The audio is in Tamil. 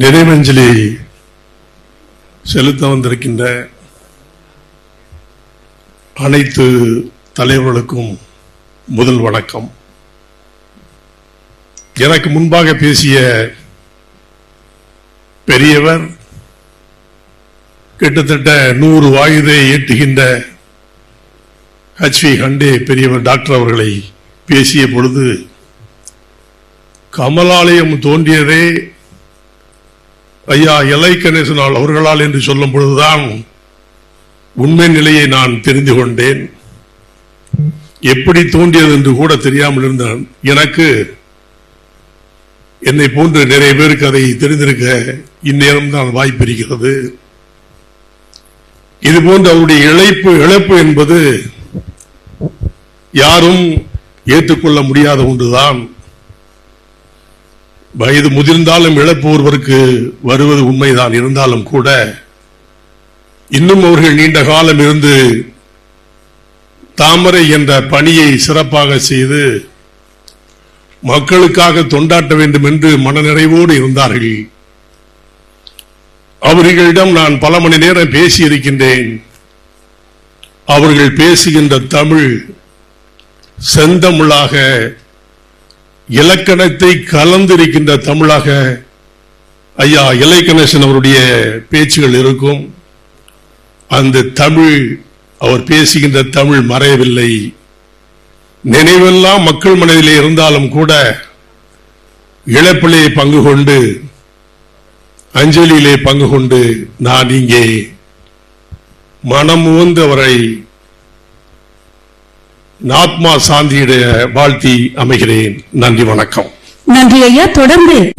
நினைவஞ்சலி செலுத்த வந்திருக்கின்ற அனைத்து தலைவர்களுக்கும் முதல் வணக்கம். எனக்கு முன்பாக பேசிய பெரியவர் கிட்டத்தட்ட நூறு வயதை எட்டுகின்ற ஹச்வி ஹண்டே பெரியவர் டாக்டர் அவர்களை பேசிய பொழுது கமலாலயம் தோன்றியதே ஐயா எல்லை கணேசனால் அவர்களால் என்று சொல்லும் பொழுதுதான் உண்மை நிலையை நான் தெரிந்து கொண்டேன். எப்படி தோன்றியது என்று கூட தெரியாமல் இருந்தான். எனக்கு என்னை போன்று நிறைய பேருக்கு அதை தெரிந்திருக்க இந்நேரம் தான் வாய்ப்பு இருக்கிறது. இது போன்ற அவருடைய இழைப்பு இழப்பு என்பது யாரும் ஏற்றுக்கொள்ள முடியாத ஒன்றுதான். வயது முதிர்ந்தாலும் இழப்பு ஒருவருக்கு வருவது உண்மைதான். இருந்தாலும் கூட இன்னும் அவர்கள் நீண்ட காலம் இருந்து தாமரை என்ற பணியை சிறப்பாக செய்து மக்களுக்காக தொண்டாட்ட வேண்டும் என்று மனநிறைவோடு இருந்தார்கள். அவர்களிடம் நான் பல மணி நேரம் பேசி இருக்கின்றேன் அவர்கள் பேசுகின்ற தமிழ் செந்தமிழாக இலக்கணத்தை கலந்திருக்கின்ற தமிழாக ஐயா இலை கணேசன் அவருடைய பேச்சுகள் இருக்கும். அந்த தமிழ் அவர் பேசுகின்ற தமிழ் மறையவில்லை. நினைவெல்லாம் மக்கள் மனதிலே இருந்தாலும் கூட இழப்பிலே பங்கு கொண்டு அஞ்சலியிலே பங்கு கொண்டு நான் இங்கே மனம் உவந்தவரை நாத்மா சாந்தியுடைய வாழ்த்தி அமைகிறேன். நன்றி வணக்கம். நன்றி ஐயா. தொடர்ந்து